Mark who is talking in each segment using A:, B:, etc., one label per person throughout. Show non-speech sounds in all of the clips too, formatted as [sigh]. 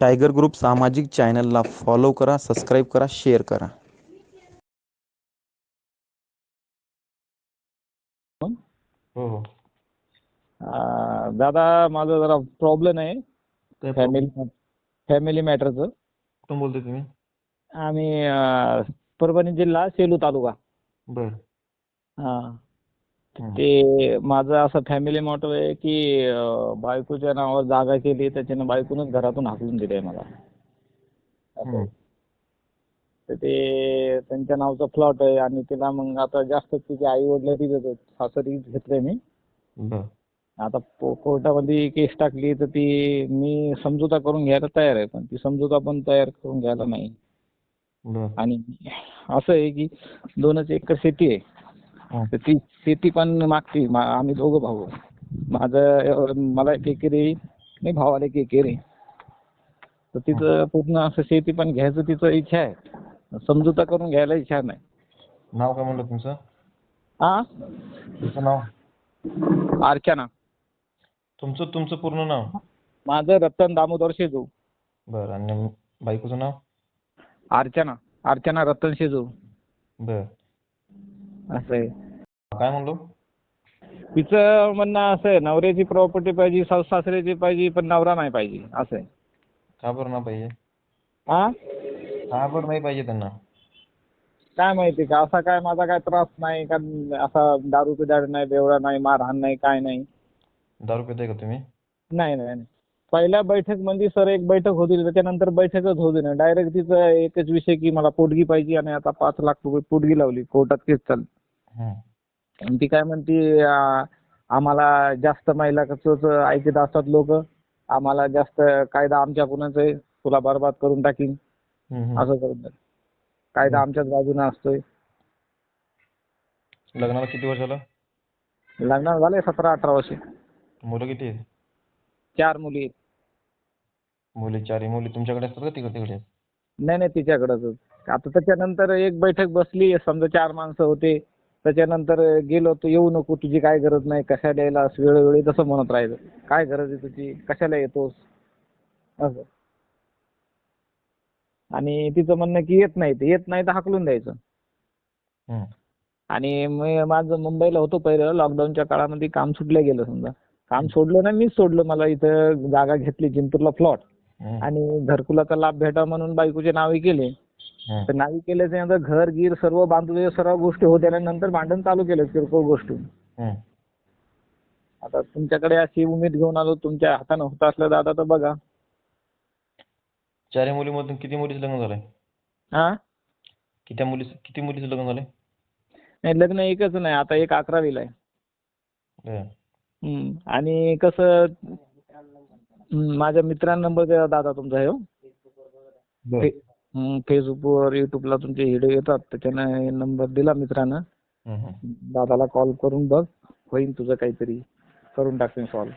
A: Tiger group सामाजिक चॅनलला follow करा सबस्क्राईब करा शेअर करा.
B: हो हो.
C: दादा माझं जरा प्रॉब्लेम आहे.
B: काय
C: फॅमिली फॅमिली मॅटरचं
B: कुठून बोलतोय तुम्ही?
C: आम्ही अं, परभणी जिल्हा सेलू तालुका.
B: बर.
C: हं. ते माझं असं फॅमिली मॅटर आहे की अं, बायकोच्या नावावर जागा केली त्याच्यानं बायकोनच घरातून हाकलून दिलंय मला. असं. तर ते त्यांच्या नावचा प्लॉट आहे आणि तिला मग आता जास्त तिचे आई वडील तिथे सासरी घेतलंय मी.
B: बर.
C: आता कोर्टामध्ये केस टाकली तर ती मी समजुता करून घ्यायला तयार आहे पण ती समजुता पण तयार करून घ्यायला नाही.
B: बर.
C: आणि असं आहे की दोनच एकर शेती आहे. तर ती शेती पण मागते मा- आम्ही दोघं भाऊ. माझं मला एक एकर आहे नाही भावाला एक एकर तर तिचं पूर्ण असं शेती पण घ्यायचं तिचं इच्छा आहे. समजुता करून घ्यायला इच्छा नाही.
B: नाव काय म्हणलं तुमचं?
C: हा
B: तुमचं नाव?
C: अर्चना.
B: तुमचं तुमचं पूर्ण नाव?
C: माझं रतन दामोदर शेजू.
B: बर आणि बायकोचं नाव?
C: अर्चना. अर्चना रतन शेजू.
B: बर.
C: असं आहे.
B: काय म्हणलो?
C: तिचं म्हणणं असं आहे नवऱ्याची प्रॉपर्टी पाहिजे सासू सासऱ्याची पाहिजे पण नवरा नाही पाहिजे असं आहे.
B: का बरं नाही पाहिजे?
C: हा
B: का बरं नाही पाहिजे त्यांना?
C: काय माहिती का असा काय माझा काय त्रास नाही का असा दारू पिदाड नाही बेवडा नाही मारहाण नाही काय नाही.
B: दारू पिताय का तुम्ही?
C: नाही नाही नाही. पहिल्या बैठकमध्ये सर एक बैठक होती त्याच्यानंतर बैठकच होती नाही डायरेक्ट तिचं एकच विषय की मला पोटगी पाहिजे आणि आता पाच लाख रुपये पोटगी लावली कोर्टात केस चालली. आणि ती काय म्हणती आम्हाला जास्त महिला कसं ऐकत असतात लोक. आम्हाला जास्त कायदा आमच्या कुणाचा आहे तुला बरबाद करून टाकीन. असं करून. कायदा आमच्याच बाजूने असतोय.
B: लग्नाला किती वर्ष झालं?
C: लग्नाला झाले सतरा अठरा वर्ष.
B: मुलं किती आहेत?
C: चार मुली आहेत.
B: मुली चारही मुली तुमच्याकडे असतात का तिकडे तिकडे?
C: नाही नाही तिच्याकडंच. आता त्याच्यानंतर एक बैठक बसली समजा चार माणसं होते. त्याच्यानंतर गेलो तू येऊ नको तुझी काय गरज नाही कशाला यायलास वेळोवेळी तसं म्हणत राहायचं काय गरज आहे तुझी? कशाला येतोस? असं. आणि तिचं म्हणणं की येत नाही ते येत नाही तर हाकलून द्यायचं. आणि मी माझं मुंबईला होतो पहिलं लॉकडाऊनच्या काळामध्ये काम सुटलं गेलं समजा. काम सोडलं नाही मीच सोडलं. मला इथं जागा घेतली जिंतूरला प्लॉट. आणि घरकुलाचा लाभ भेटा म्हणून बायकोचे नावे केले. तर नावे केल्याच्या घर गीर सर्व बांधून सर्व गोष्टी होत्या नंतर भांडण चालू केलं किरकोळ गोष्टी. आता तुमच्याकडे अशी उमेद घेऊन आलो. तुमच्या हातानं होत असलं दादा तर बघा.
B: चारही मुलीमधून किती मुलीचं लग्न झालंय?
C: हा
B: किती मुली किती मुलीचं लग्न झालंय?
C: नाही लग्न एकच नाही. आता एक अकरावीला आहे. आणि कसं माझ्या मित्रांना नंबर द्या दादा तुमचा हे. हो.
B: बर.
C: फे- हम्म, फेसबुकवर युट्यूबला तुमचे व्हिडिओ येतात त्याच्यानं नंबर दिला मित्रानं.
B: हं, हं.
C: दादाला कॉल करून बघ होईल तुझं काहीतरी करून टाकते सॉल्व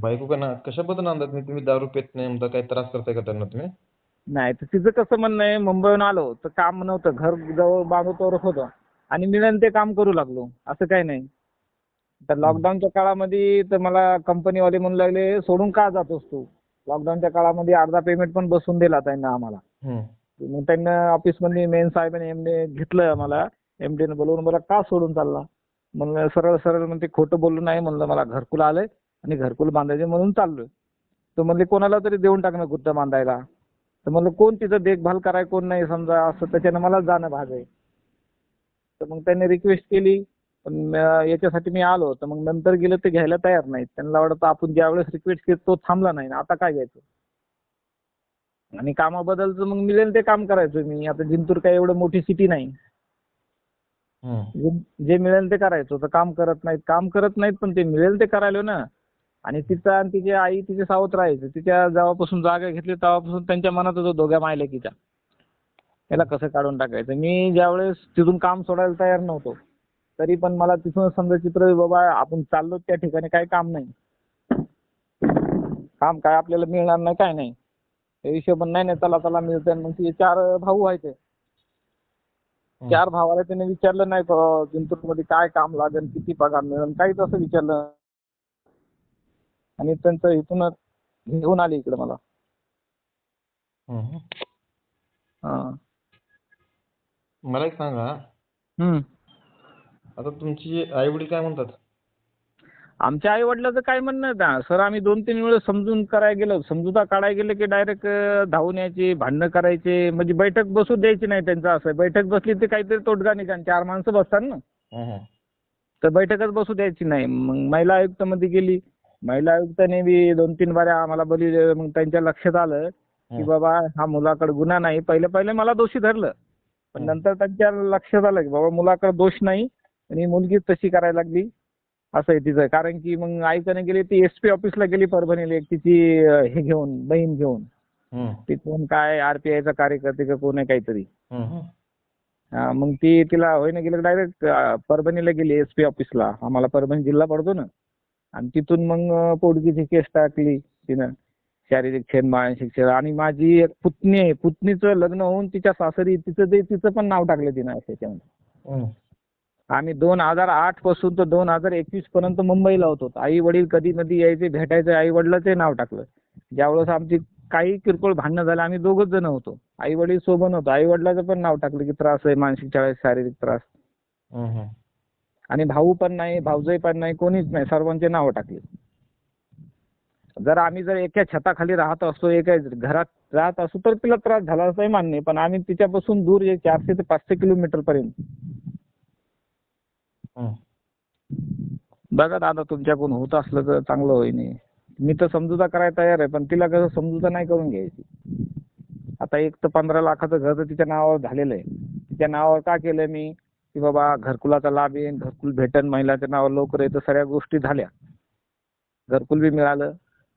B: बायको का ना कशाबद्दल आणतात नाही तुम्ही दारू पित नाही म्हणता काही त्रास करताय का त्यांना तुम्ही?
C: नाही तर तिचं कसं म्हणणं आहे मुंबईहून आलो तर काम नव्हतं घर जवळ बांधतोवर होतं. आणि मिळेल ते काम करू लागलो असं काही नाही. तर लॉकडाऊनच्या काळामध्ये तर मला कंपनीवाले म्हणू लागले सोडून का जातोस तू? लॉकडाऊनच्या काळामध्ये अर्धा पेमेंट पण बसून दिला त्यांना आम्हाला. मग त्यांना ऑफिसमध्ये मेन साहेबांनी एम डी घेतलं आम्हाला. एम डीने बोलवून मला का सोडून चालला? म्हणलं सरळ सरळ म्हणते खोटं बोललो नाही म्हणलं मला घरकुल आलंय आणि घरकुल बांधायचे म्हणून चाललोय. तर म्हणले कोणाला तरी देऊन टाकणं गुत्त बांधायला. तर म्हणलं कोण तिचं देखभाल कराय कोण नाही समजा? असं त्याच्यानं मला जाणं भाग आहे. तर मग त्यांनी रिक्वेस्ट केली. पण याच्यासाठी मी आलो तर मग नंतर गेलं ते घ्यायला तयार नाहीत. त्यांना वाटतं आपण ज्यावेळेस रिक्वेस्ट केली तो थांबला नाही. आता काय घ्यायचं? आणि कामाबद्दलचं मग मिळेल ते काम करायचं मी. आता जिंतूर काय एवढं मोठी सिटी नाही. जे- मिळेल ते करायचं. तर काम करत नाहीत. काम करत नाहीत पण ते मिळेल ते करायलो ना. आणि तिचा आणि तिची आई तिचे सावत्र राहायचं तिच्या जेव्हापासून जागा घेतली तेव्हापासून त्यांच्या मनात होतं दोघ्या मायलेकीच्या. याला कसं काढून टाकायचं? मी ज्यावेळेस तिथून काम सोडायला तयार नव्हतो. तरी पण मला तिथून समजा चित्र बाबा आपण चाललो त्या ठिकाणी काही काम नाही काम काय आपल्याला मिळणार नाही काय नाही त्या हिशोबाने नाही नाही चला चला मिळतं मग ते चार भाऊ आहेत ते. चार भावाला त्याने विचारलं नाही का जिंतूरमध्ये काय काम लागेल किती पगार मिळेल काहीच असं विचारलं आणि त्यांचं इथूनच घेऊन आले इकडे मला. हा.
B: मला एक सांगा
C: हम्म.
B: आता तुमची आई वडील काय म्हणतात?
C: आमच्या आई वडिलाचं काय म्हणणं ना सर आम्ही दोन तीन वेळेस समजून करायला गेलो. समजुता काढायला गेले की डायरेक्ट धावून यायचे भांडणं करायचे. म्हणजे बैठक बसू द्यायची नाही त्यांचं असं. आहे. बैठक बसली तर काहीतरी तोडगा निघाल. चार माणसं बसतात ना. तर बैठकच बसू द्यायची नाही. मग महिला आयुक्तमध्ये गेली. महिला आयुक्ताने बी दोन तीन बाऱ्या आम्हाला बोली मग त्यांच्या लक्षात आलं की. बाबा हा मुलाकडे गुन्हा नाही. पहिले पहिले मला दोषी धरलं. पण. नंतर त्यांच्या लक्षात आलं की बाबा मुलाकडे दोष नाही. आणि मुलगी तशी करायला लागली. असं आहे तिचं. कारण की मग आईकडे गेली ती एस पी ऑफिसला गेली परभणीला एक. तिची हे घेऊन बहीण घेऊन.
B: हम्म.
C: ती कोण काय आरपीआयचा कार्यकर्ते का कोण आहे काहीतरी. हा, मग ती तिला होईना गेलं डायरेक्ट परभणीला गेली एस पी ऑफिसला आम्हाला परभणी जिल्हा पडतो ना. आणि तिथून मग पोटगीची केस टाकली तिनं. शारीरिक छेड मानसिक छेड आणि माझी एक पुतणी आहे. पुतणीचं लग्न होऊन तिच्या सासरी तिचं ते तिचं पण नाव टाकलं तिनं त्याच्यामध्ये. आम्ही दोन हजार आठपासून तर दोन हजार एकवीस पर्यंत मुंबईला होतो आई वडील कधी नदी यायचे भेटायचे आई वडिलाचे नाव टाकलं ज्यावेळेस आमची काही किरकोळ भांडणं झालं आम्ही दोघच जण होतो आई वडील सोबत होतो आई वडिलाचं पण नाव टाकलं की त्रास आहे मानसिक आहे, शारीरिक त्रास. आणि भाऊ पण नाही भाऊजाई पण नाही कोणीच नाही सर्वांचे नावं टाकली जर आम्ही जर एका छताखाली राहत असतो एका घरात राहत असतो तर तिला त्रास झाला असं मान्य. पण आम्ही तिच्यापासून दूर चारशे ते पाचशे किलोमीटर पर्यंत. बघा दादा तुमच्याकडून होत असलं तर चांगलं होईन मी तर समजुता करायला तयार आहे पण तिला कसं समजुता नाही करून घ्यायची. आता एक तर पंधरा लाखाचं घर तर तिच्या नावावर झालेलं आहे. तिच्या नावावर का केलं मी? की बाबा घरकुलाचा लाभ येईन घरकुल भेटन महिलाच्या नावावर लवकर येतं सगळ्या गोष्टी झाल्या. घरकुल बी मिळालं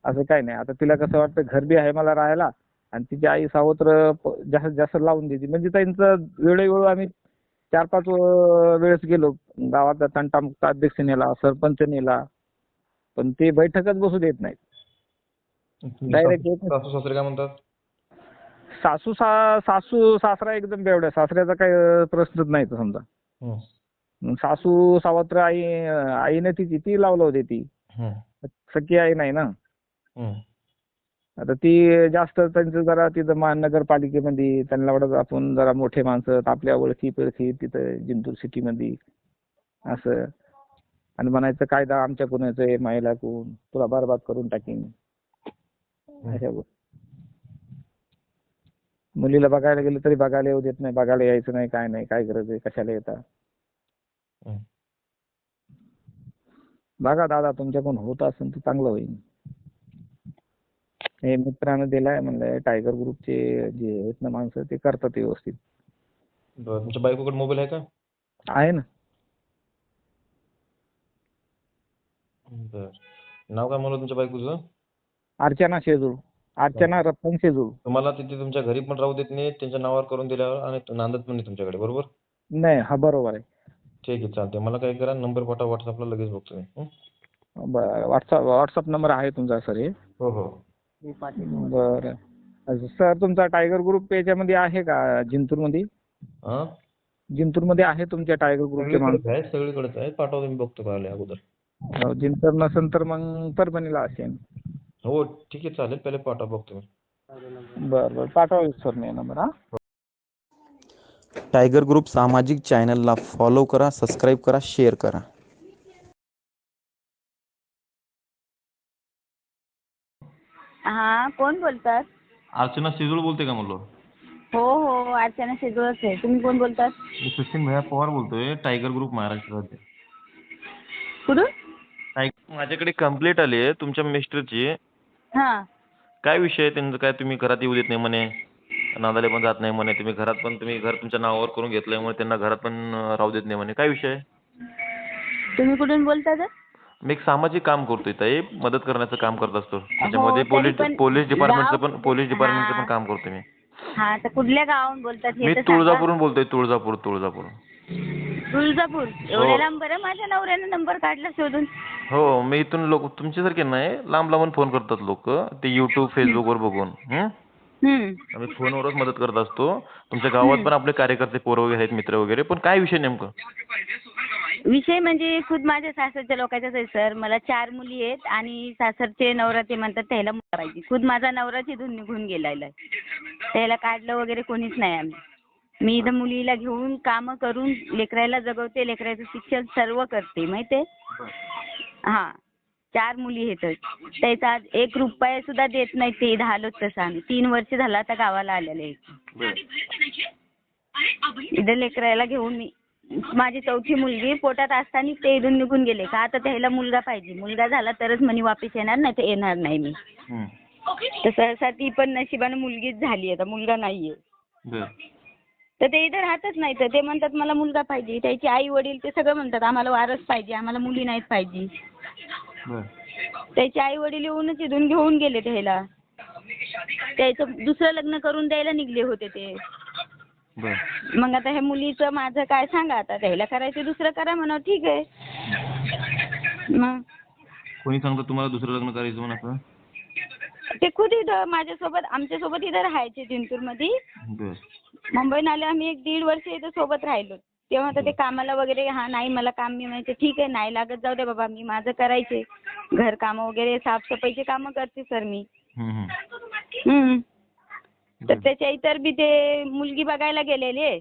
C: असं काही नाही. आता तिला कसं वाटतं घर बी आहे मला राहायला आणि तिची आई सावत्र जास्त जास्त लावून देते. म्हणजे त्यांचं वेळोवेळी आम्ही चार पाच वेळेस गेलो. गावाचा तंटामुक्त अध्यक्ष नेला सरपंच नेला. पण ते बैठकच बसू देत नाहीत. डायरेक्ट
B: सासू सासू सासरे काय म्हणतात?
C: सासू सा सासू सासरा एकदम बेवड्या. सासऱ्याचा काही प्रश्नच नाही तो समजा. सासू सावत्र आई आईने ती लावलं होती ती. सख्खी आई नाही ना. आता ती जास्त त्यांचं जरा तिथं मा नगरपालिकेमध्ये त्यांना वाटत आपण जरा मोठे माणसं आपल्या ओळखी पळखी तिथं जिंतूर सिटीमध्ये असं. आणि म्हणायचं कायदा आमच्या कोणाचं आहे महिला कोण तुला बरबाद करून टाकीन. अशा गोष्टी. मुलीला बघायला गेलं तरी बघायला येऊ देत नाही बघायला यायचं नाही काय नाही काय गरज आहे कशाला येता?
B: हम्म.
C: बघा दादा तुमच्याकडून होत असेल तर चांगलं होईल. हे मित्रानं दिलाय म्हणलंय टायगर ग्रुपचे जे आहेत ना माणसं ते करतात व्यवस्थित.
B: बरं तुमच्या बायकोकडे मोबाईल आहे का?
C: आहे ना.
B: बर. नाव काय म्हणलं तुमच्या बायकोचं?
C: अर्चना शेजूळ. अर्चना रतन शेजूळ.
B: तुम्हाला तिथे तुमच्या घरी पण राहू देत नाही त्यांच्या नावावर करून दिल्यावर आणि नांदत पण नाही तुमच्याकडे बरोबर?
C: नाही हा बरोबर आहे.
B: ठीक आहे चालते मला काय करा नंबर पाठवा व्हॉट्सअपला लगेच बघतो मी. हं?
C: बरं व्हॉट्सअप व्हॉट्सअप नंबर आहे तुमचा सर हे.
B: हो हो.
C: बरं. सर तुमचा टायगर ग्रुप याच्यामध्ये आहे का जिंतूरमध्ये?
B: हा?
C: जिंतूरमध्ये आहे तुमच्या टायगर ग्रुपचे माणसं?
B: सगळीकडेच आहे सगळीकडेच आहे पाठवतो मी बघतो काय अगोदर.
C: हो, जिंतूर नसेल तर मग परभणीला असेल.
B: हो ठीक आहे चालेल. पहिले पाठवा बघतो मी.
C: बरं बरं. पाठवा सर मी नंबर हा.
A: टायगर ग्रुप सामाजिक चॅनलला फॉलो करा सबस्क्राईब करा शेअर करा.
D: हा कोण बोलतात?
B: अर्चना सिजूळ बोलते का म्हणलो?
D: हो हो अर्चना शेजवळच आहे. तुम्ही कोण बोलतात?
B: मी सचिन भैया पवार बोलतोय टायगर ग्रुप महाराष्ट्र राज्य.
D: कुठून?
B: माझ्याकडे कंप्लेंट आली आहे तुमच्या मिस्टरची.
D: हा.
B: काय विषय आहे त्यांचं? काय तुम्ही घरात येऊ देत नाही म्हणे? नांदायला पण जात नाही म्हणे. तुम्ही घरात पण तुम्ही घर तुमच्या नावावर करून घेतल्यामुळे त्यांना घरात पण अं, राहू देत नाही म्हणे. काय विषय आहे?
D: तुम्ही कुठून बोलता तर?
B: मी एक सामाजिक काम करतोय ताई. मदत करण्याचं काम करत असतो. त्याच्यामध्ये
D: तरी
B: पोलीस
D: पण
B: पोलीस डिपार्टमेंटचं
D: गाव-
B: पण पोलीस डिपार्टमेंटचं पण
D: हा.
B: काम करतोय मी.
D: हा तर कुठल्या गावाहून बोलतात हे
B: मी
D: तर सांगा.
B: तुळजापूरहून बोलतोय तुळजापूर तुळजापूर.
D: तुळजापूर? एवढ्या लांब बरं? माझ्या नवऱ्यानं नंबर काढला शोधून.
B: हो मी इथून लोक तुमच्यासारखे नाही लांब लांबून फोन करतात लोक. ते युट्यूब फेसबुकवर बघून. हं?
D: हम्म.
B: आम्ही फोनवरच मदत करत असतो. तुमच्या गावात पण आपले कार्यकर्ते पोरं वगैरे आहेत मित्र वगैरे. पण काय विषय नेमकं?
D: विषय म्हणजे खुद माझ्या सासरच्या लोकांचाच आहे सर. मला चार मुली आहेत आणि सासरचे नवरा ते म्हणतात त्याला मुलगा पाहिजे खुद माझा नवराच इथून निघून गेलेला आहे. त्याला काढलं वगैरे कोणीच नाही आम्ही. मी इथं मुलीला घेऊन कामं करून लेकराला जगवते लेकराचं शिक्षण सर्व करते माहितीये? हा. चार मुली आहेत. त्याचा आज एक रुपया सुद्धा देत नाही ते आलोच तसं आम्ही. तीन वर्ष झालं आता गावाला आलेले इथं लेकराला घेऊन मी माझी चौथी मुलगी पोटात असताना ते इथून निघून गेले. का आता त्याला मुलगा पाहिजे. मुलगा झाला तरच म्हणे वापस येणार नाही तर येणार नाही मी. तर सहसा ती पण नशिबानं मुलगीच झाली आता मुलगा नाहीये. तर ते इथं राहतच नाही. तर ते म्हणतात मला मुलगा पाहिजे. त्याचे आई वडील ते सगळं म्हणतात. आम्हाला वारस पाहिजे. आम्हाला मुली नाहीत पाहिजे. त्याचे आई वडील येऊनच इथून घेऊन गेले त्याला. त्याचं दुसरं लग्न करून द्यायला निघले होते ते. मग आता हे मुलीचं माझं काय सांगा आता? त्याला करायचं दुसरं करा म्हणा ठीक आहे. मग?
B: कोणी सांगतं तुम्हाला दुसरं लग्न करायचं म्हणून असं
D: ते खुद इथं माझ्यासोबत आमच्यासोबत इथं राहायचे जिंतूरमध्ये.
B: बर.
D: मुंबईला आले आम्ही एक दीड वर्ष इथं सोबत राहिलो. तेव्हा तर ते कामाला वगैरे हा नाही मला काम मी म्हणायचे ठीक आहे नाही लागत जाऊ दे बाबा मी माझं करायचे. घर कामं वगैरे साफसफाईचे कामं करते सर मी. हम्म. तर. त्याच्या इतर बी ते मुलगी बघायला गेलेले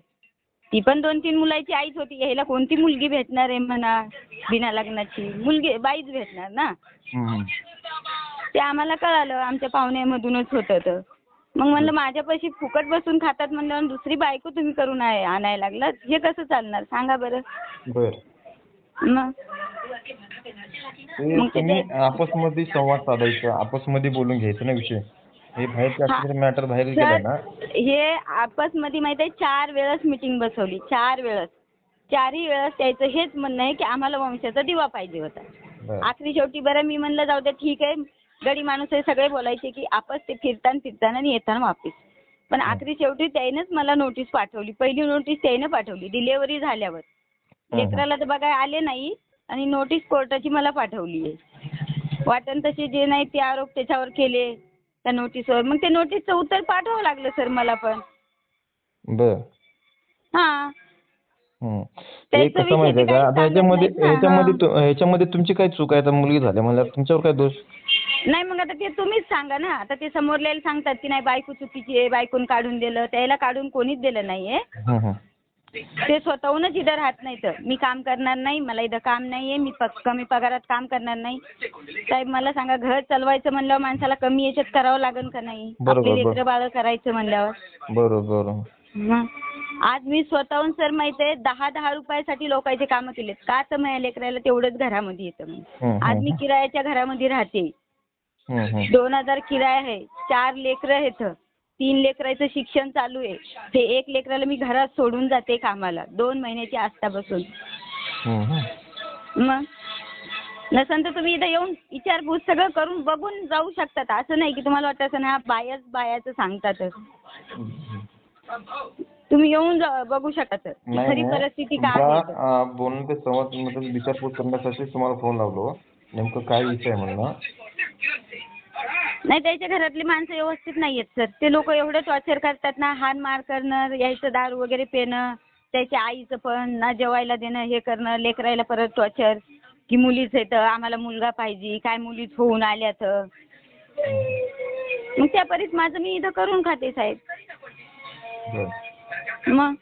D: ती पण दोन तीन मुलाची आईच होती. ह्याला कोणती मुलगी भेटणार आहे म्हणा बिना लग्नाची? मुलगी बाईच भेटणार ना. ते आम्हाला कळालं. आमच्या पाहुण्यामधूनच होतं तर मग म्हणलं माझ्यापाशी फुकट बसून खातात म्हणलं दुसरी बायको तुम्ही करून आणायला लागलात? हे कसं चालणार? सांगा बरं.
A: बर.
D: मग?
A: ते
D: मग ते-
A: तुम्ही आपसमध्ये संवाद साधायचा. आपसमध्ये बोलून घ्यायचं ना विषय? हे मॅटर बाहेर गेला ना.
D: सर हे आपसमध्ये माहिती आहे चार वेळेस मीटिंग बसवली चार वेळेस. चारही वेळेस त्याचं हेच म्हणणं आहे की आम्हाला वंशाचा दिवा पाहिजे होता. आखरी शेवटी बरं मी म्हणलं जाऊ द्या ठीक आहे. गडी माणूस हे सगळे बोलायचे की आपस ते फिरताना फिरताना आणि येताना वापिस. पण आखरी शेवटी त्यानेच मला नोटीस पाठवली. पहिली नोटीस त्याने पाठवली डिलेव्हरी झाल्यावर. लेकराला तर बघाय आले नाही आणि नोटीस कोर्टाची मला पाठवली आहे वाटण तसे जे नाही ते आरोप त्याच्यावर केले. त्या नोटीसवर मग ते नोटीसचं उत्तर पाठवावं लागलं सर मला पण.
A: बर.
D: हां.
A: हं.
D: त्याचं
A: एक कसं
D: विषय
A: माहितीये
D: ते
A: का?
D: काही
A: आता ह्याच्यामध्ये
D: नाहीत. ना,
A: ह्याच्यामध्ये
D: हां.
A: तु- ह्याच्यामध्ये तुमची काय चूक आहे? आता मुलगी झाली म्हणल्यावर तुमच्यावर काय दोष?
D: नाही मग आता ते तुम्हीच सांगा ना. आता ते समोरल्याला सांगतात की नाही बायको चुकीची आहे बायकोन काढून दिलं. त्याला काढून कोणीच दिलं नाहीये.
A: हं, हं.
D: ते स्वतःहूनच इथं राहत नाही तर मी काम करणार नाही मला इथं काम नाहीये मी प कमी पगारात काम करणार नाही. साहेब मला सांगा घर चालवायचं म्हणल्यावर माणसाला कमी याच्यात करावं लागेल का नाही?
A: बरोबर,
D: आपले
A: बरोबर.
D: लेकरं बाळ करायचं म्हणल्यावर.
A: बरोबर.
D: मग आज मी स्वतःहून सर माहिती आहे दहा दहा रुपयासाठी लोकांचे कामं केलेत. का तर माझ्या लेकराला तेवढंच घरामध्ये येतं आज मी. किरायाच्या घरामध्ये राहते. दोन हजार किराया आहे. चार लेकरं आहेत. तीन लेकराचं शिक्षण चालू आहे. ते एक लेकराला मी घरात सोडून जाते कामाला. दोन महिन्याची आस्था बसून.
A: हं, हं.
D: मग? नसन तर तुम्ही इथं येऊन विचारपूस सगळं करून बघून जाऊ शकतात. असं नाही की तुम्हाला वाटतं असं ना बायाच बायाचं सांगतात. तुम्ही येऊन बघू शकता खरी. परिस्थिती काय आहे
A: बोलणं ते संवाद विचारपूस करण्यासाठीच तुम्हाला फोन लावलो. नेमकं काय विषय आहे म्हणलं?
D: नाही त्याच्या घरातली माणसं व्यवस्थित नाही आहेत सर. ते लोक एवढं टॉर्चर करतात ना हान मार करणं यायचं दारू वगैरे पिणं त्याच्या आईचं पण ना जेवायला देणं हे करणं लेकरायला परत टॉर्चर की मुलीच येतं आम्हाला मुलगा पाहिजे काय मुलीच होऊन आल्यात मग त्या परीत माझं मी इथं करून खाते साहेब. मग?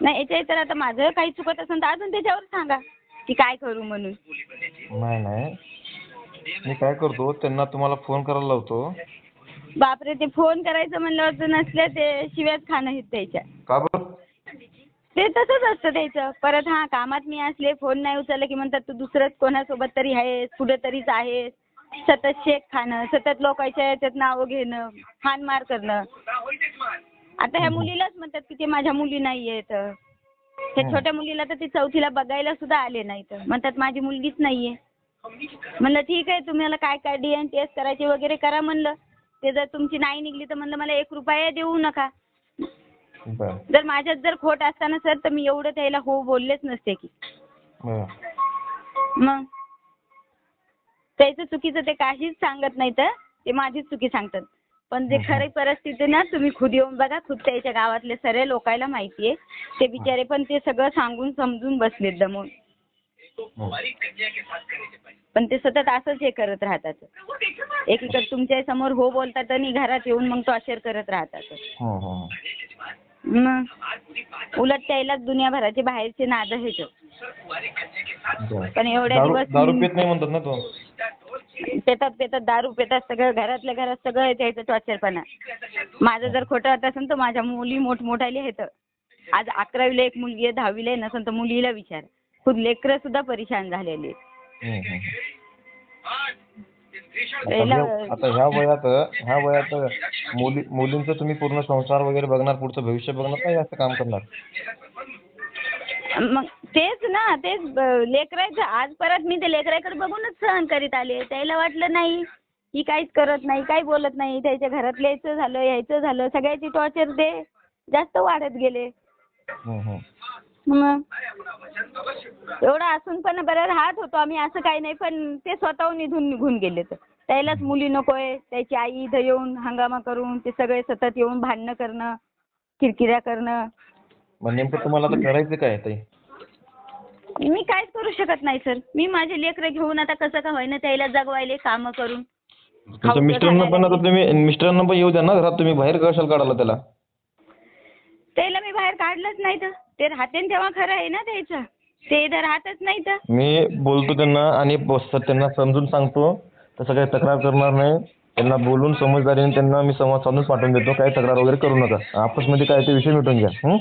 D: नाही याच्या तर आता माझं काही चुकत असेल तर अजून त्याच्यावर सांगा की काय करू म्हणून.
A: नाही नाही. मी काय करतो त्यांना तुम्हाला फोन करायला लावतो.
D: बापरे ते फोन करायचं म्हणल्यावर तर नसल्या ते शिव्याच खाणं आहेत त्याच्या.
A: का बरं?
D: ते तसंच असतं त्याचं. परत हां कामात मी असले फोन नाही उचललं की म्हणतात तू दुसरंच कोणासोबत तरी आहेस कुठं तरीच आहेस. सतत शेक खाणं सतत लोकांच्या याच्यात नावं घेणं हान मार करणं. आता ह्या मुलीलाच म्हणतात की ते माझ्या मुली नाही आहेत. त्या
A: हं.
D: छोट्या मुलीला तर ती चौथीला बघायला सुद्धा आले नाहीत. म्हणतात माझी मुलगीच नाहीये. म्हणलं ठीक आहे तुम्हाला काय काय डी एन टी एस करायचे वगैरे करा म्हणलं. ते जर तुमची नाही निघली तर म्हणलं मला एक रुपया देऊ नका.
A: बर.
D: जर माझ्यात जर खोट असताना सर तर मी एवढं त्याला हो बोललेच नसते की.
A: बर.
D: मग? त्याचं चुकीचं ते काहीच सांगत नाही तर ते माझीच चुकी सांगतात. पण जे खरी [laughs] परिस्थिती ना तुम्ही खुद येऊन बघा खुद त्याच्या गावातले सर्व लोकायला माहिती आहे ते बिचारे पण ते सगळं सांगून समजून बसलेत दमून. पण ते सतत असंच हे करत राहतात. एकीकडे तुमच्यासमोर हो बोलतात आणि घरात येऊन मग टॉर्चर करत राहतात.
B: हं, हं, हं.
D: मग उलट त्यालाच दुनियाभराचे बाहेरचे नाद आहेत
B: बरं.
D: पण एवढ्या दिवस
B: दारू पित नाही म्हणतात ना तो.
D: पेतात पेतात दारू पेतात सगळं घरातल्या घरात सगळं त्याचं टॉर्चरपणा. माझं जर खोटं वाटत असेल तर माझ्या मुली मोठमोठाले आहेत. आज अकरावीला एक मुलगी आहे दहावीला आहे नसेल तर मुलीला विचार. खुद लेकरं सुद्धा परेशान झालेली आहेत.
B: आता ह्या- आता ह्या वयात ह्या वयात मुली मुलींचं तुम्ही पूर्ण संसार वगैरे बघणार पुढचं भविष्य बघणार काय असं काम करणार?
D: मग तेच ना तेच ब- लेकराचं आज परत मी ते लेकराकडे बघूनच सहन करीत आले. त्याला वाटलं नाही. ही काहीच करत नाही काही बोलत नाही. त्याच्या घरातलं यायचं झालं यायचं झालं सगळ्याची टॉर्चर ते जास्त वाढत गेले. मग? एवढं असून पण बरं राहत होतो आम्ही असं काही नाही पण ते स्वतःहून निघून निघून गेले तर त्यालाच मुली नकोय त्याची आई इथं येऊन हंगामा करून ते सगळे सतत येऊन भांडणं करणं किरकिऱ्या करणं.
B: मग नेमकं तुम्हाला आता करायचं काय ताई?
D: मी काहीच करू शकत नाही सर. मी माझे लेकरं घेऊन आता कसं का होईना त्याला जगवायले कामं करून.
B: तुमच्या
D: खाऊ
B: मिस्टरांना पण आता तुम्ही मिस्टरांना पण येऊ द्या ना घरात तुम्ही बाहेर कशाला काढाला त्याला?
D: त्याला मी बाहेर काढलंच नाही तर. ते राहते न तेव्हा खरं आहे ना त्याचं. ते इथं राहतच नाही तर.
B: मी बोलतो त्यांना आणि त्यांना समजून सांगतो. तसं काही तक्रार करणार नाही. त्यांना बोलून समजदारीने त्यांना मी संवाद साधून पाठवून देतो. काही तक्रार वगैरे करू नका. आपसमध्ये काय ते विषय मिटून घ्या. हं?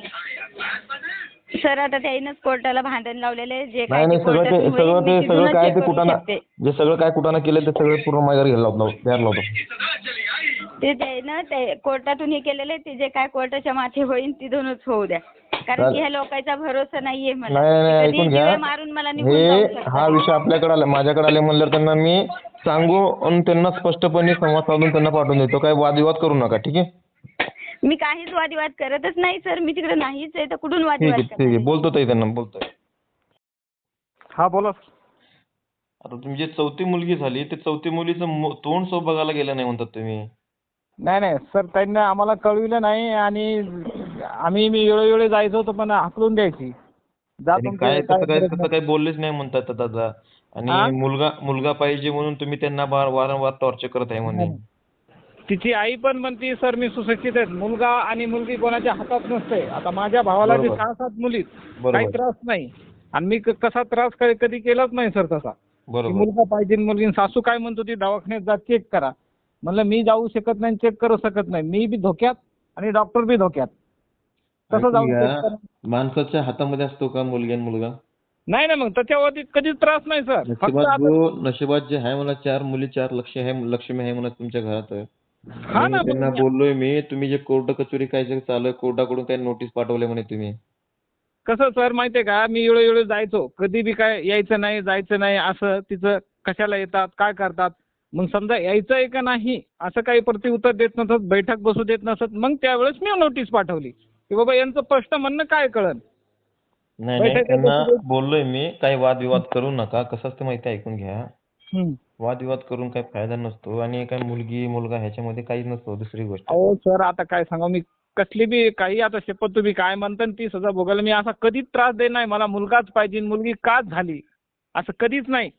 D: सर आता त्याईनंच कोर्टाला भांडण लावलेले जे काय
B: नाही
D: ते
B: सगळं
D: कोर्टातून
B: ते
D: होईल,
B: सगळं
D: मी
B: ते सगळं
D: तिथूनच
B: काय ते
D: करू शकते.
B: जे सगळं काय कुठाना केलं ते सगळं पूर्ण माघार घ्यायला लावतो. बाहेर लावतो.
D: ते त्याईनं ते कोर्टातून हे केलेले ते जे काय कोर्टाच्या माथे होईल तिथूनच होऊ द्या. कारण. की ह्या लोकांचा भरोसा नाहीये मला.
B: नाही नाही ऐकून घ्या.
D: जीवे मारून मला निघून
B: हे
D: जाऊ शकतात.
B: हा विषय आपल्याकडे आला माझ्याकडे आले म्हणल्यावर त्यांना मी सांगू आणि त्यांना स्पष्टपणे संवाद साधून त्यांना पाठवून देतो. काय वादविवाद करू नका ठीक आहे?
D: मी काहीच वादविवाद करतच नाही सर. मी तिकडे नाहीच आहे तर कुठून
B: ठीक
D: वादविवाद
B: आहे ठीक आहे.
D: करणार?
B: बोलतो ताई त्यांना बोलतोय
C: हा बोला
B: आता तुमची जी चौथी मुलगी झाली ते चौथी मुलीचं मु- तोंड सो बघायला गेलं नाही म्हणतात तुम्ही.
C: नाही नाही सर त्यांनी आम्हाला कळविलं नाही आणि आम्ही मी वेळोवेळी जायचो होतो पण हाकलून द्यायची. जा
B: त्यांनी
C: तुमचं
B: काय तसं काय. काही बोललेच नाही म्हणतात दादा.
C: हा?
B: आणि मुलगा मुलगा पाहिजे म्हणून तुम्ही त्यांना वारंवार टॉर्चर करत आहे म्हणे.
C: तिची आई पण म्हणते सर मी सुशिक्षित आहे. मुलगा आणि मुलगी कोणाच्या हातात नसते आता माझ्या भावाला बी
B: बरोबर.
C: सहा सात मुली
B: बरोबर.
C: काही त्रास नाही. आणि मी क- कसा त्रास कधी केलाच नाही सर तसा. की
B: बरोबर.
C: मुलगा पाहिजे मुलगी सासू काय म्हणत होती दवाखान्यात जा चेक करा. म्हणलं मी जाऊ शकत नाही चेक करू शकत नाही. मी बी धोक्यात आणि डॉक्टर बी धोक्यात. कसं?
B: माणसाच्या हातामध्ये असतो का मुलगी आणि मुलगा?
C: नाही ना मग त्याच्यावरती कधीच त्रास नाही सर.
B: नशिबात जो आहे मला चार मुली चार लक्ष आहे लक्ष्मी आहे म्हणत तुमच्या घरात. त्यांना बोललोय मी तुम्ही जे कोर्ट कचोरी काय चालू कोर्टाकडून काही नोटीस पाठवले म्हणे तुम्ही.
C: कसं सर माहितीये का? मी वेळोवेळी जायचो. कधी बी काय यायचं नाही जायचं नाही असं तिचं कशाला येतात काय करतात? मग समजा यायचं आहे का नाही असं काही प्रतिउत्तर देत नसत बैठक बसू देत नसत मग त्यावेळेस मी नोटीस पाठवली. की बाबा यांचं स्पष्ट म्हणणं काय कळन?
B: नाही नाही
C: बैठकीत
B: त्यांना बोललोय मी. काही वादविवाद करू नका. कसं असतं माहिती आहे, ऐकून घ्या.
C: हम्म.
B: वादविवाद करून काही फायदा नसतो आणि काय मुलगी मुलगा ह्याच्यामध्ये काही नसतो दुसरी गोष्ट.
C: अहो सर आता काय सांगा मी कसली बी काही आता शपथ तुम्ही काय म्हणता न ती सजा भोगायला मी असा कधीच त्रास देत नाही. मला मुलगाच पाहिजे मुलगी काच झाली. असं कधीच नाही.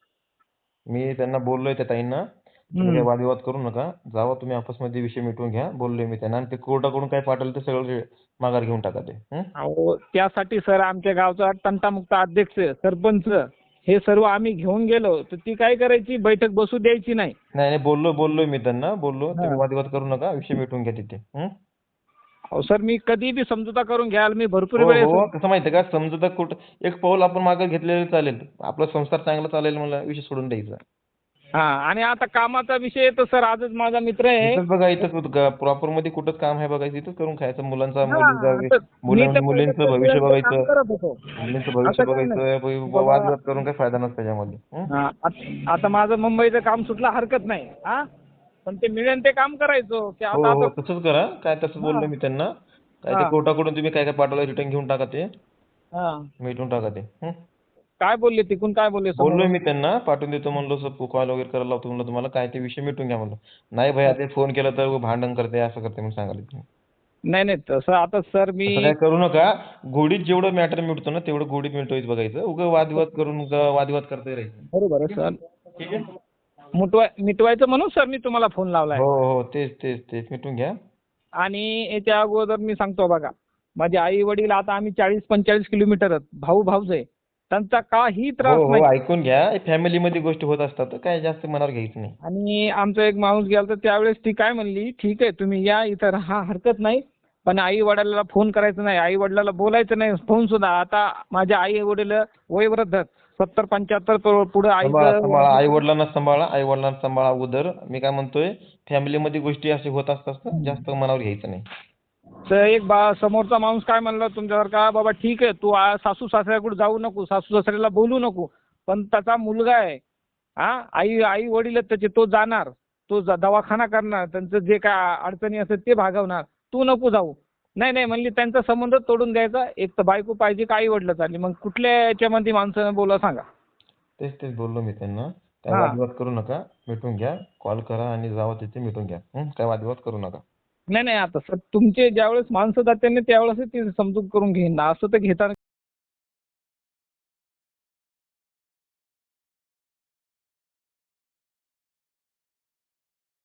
B: मी त्यांना बोललोय त्या ताईंना. तुम्ही. काही वादविवाद करू नका. जावा तुम्ही आपसमध्ये विषय मिटवून घ्या. बोललोय मी त्यांना. आणि ते कोर्टाकडून काय पाठवलं ते सगळं माघार घेऊन टाका ते. हं?
C: अहो त्यासाठी सर आमच्या गावचा तंटामुक्त अध्यक्ष सरपंच हे सर्व आम्ही घेऊन गेलो तर ती काय करायची? बैठक बसू द्यायची नाही.
B: नाही नाही बोललो बोललोय मी त्यांना बोललो. तुम्ही
C: हा.
B: वादविवाद करू नका विषय मिटवून घ्या तिथे. हं?
C: अहो सर मी कधी बी समजुता करून घ्याल मी भरपूर
B: हो
C: वेळेस
B: हो कसं माहितीये का? समजा कुठं एक पाऊल आपण मागे घेतलेलं चालेल. आपला संसार चांगला चालेल मला विषय सोडून द्यायचा.
C: हा आणि आता कामाचा विषय तर सर आजच माझा मित्र आहे
B: इथंच बघा इथंच प्रॉपरमध्ये कुठंच काम आहे बघायचं इथंच करून खायचं मुलांचा
C: हा,
B: मुलींचा
C: मी
B: मुलां मुलींचं
C: पहिलं
B: भविष्य
C: काम
B: बघायचं
C: करत होतो.
B: मुलींचं भविष्य
C: असं काही नाही.
B: बघायचं वादविवाद करून काही फायदा नसतो त्याच्यामध्ये हं?
C: हा, आत- आता माझं मुंबईचं काम सुटलं हरकत नाही हा पण ते मिळेल ते काम करायचो की
B: हो
C: आता
B: हो
C: आता
B: तसंच करा काय तसंच बोललो मी त्यांना काय ते
C: हा.
B: कोर्टाकडून तुम्ही काय काय पाठवलं रिटर्न घेऊन टाका ते
C: हा.
B: मिटून टाका ते हं?
C: काय बोलले तिकून काय बोलले?
B: बोललोय मी त्यांना पाठवून देतो म्हणलो कॉल वगैरे करायला लावतो म्हणलं तुम्हाला काय ते विषय मिटून घ्या म्हणलं. नाही भैया ते फोन केला तर भांडण करते असं करते म्हणून सांगायला
C: नाही नाही तसं आता सर मी
B: काय करू नका. गोडीत जेवढं मॅटर मिळतो ना तेवढं गोडीत मिळतोय बघायचं. उगा वादविवाद करून वादविवाद करता राहायचं
C: बरोबर आहे सर.
B: ठीक आहे
C: मुटवाय मिटवायचं म्हणून सर मी तुम्हाला फोन लावलाय.
B: हो हो तेच तेच तेच मिटून घ्या.
C: आणि याच्या अगोदर मी सांगतो बघा माझे आई वडील आता आम्ही चाळीस पंचेचाळीस किलोमीटर. भाऊ भाऊच आहे. त्यांचा काही त्रास
B: हो हो
C: नाही.
B: ऐकून घ्या. फॅमिलीमध्ये गोष्टी होत असतात काय जास्त मनावर घ्यायचं नाही.
C: आणि आमचा एक माणूस गेला तर त्यावेळेस ती काय म्हणली ठीक आहे तुम्ही या इथं राहा हरकत नाही. पण आई वडिलाला फोन करायचा नाही. आई वडिलाला बोलायचं नाही. फोन सुद्धा. आता माझ्या आई वडील वयवृद्ध. सत्तर पंच्याहत्तर पुढे
B: सांभाळा सांभाळा. आई वडिलांना सांभाळा. आई वडिलांना सांभाळा अगोदर. मी काय म्हणतोय फॅमिलीमध्ये गोष्टी असे होत असतात जास्त मनावर घ्यायचं नाही.
C: तर एक बा समोरचा माणूस काय म्हणला तुमच्यासारखा बाबा ठीक आहे तू आ- सासू सासऱ्याकडे जाऊ नको सासू सासऱ्याला बोलू नको पण त्याचा मुलगा आहे हा आई आई वडील आहेत त्याचे तो जाणार तो ज- दवाखाना करणार त्यांचं जे काय अडचणी असतात ते भागवणार तू नको जाऊ नाही नाही म्हणली त्यांचा संबंध तोडून द्यायचा एक तर बायको पाहिजे का आई वडील चालली मग कुठल्या याच्यामध्ये माणसानं बोला सांगा
B: तेच तेच बोललो मी त्यांना काय
C: हा.
B: वादविवाद करू नका मिटून घ्या कॉल करा आणि जावं तिथे मिटून घ्या हं? काय वादविवाद करू नका
C: नाही नाही आता सर तुमचे ज्यावेळेस माणसं जातील ना त्यावेळेस ते समजूत करून घेईन. असं तर घेताना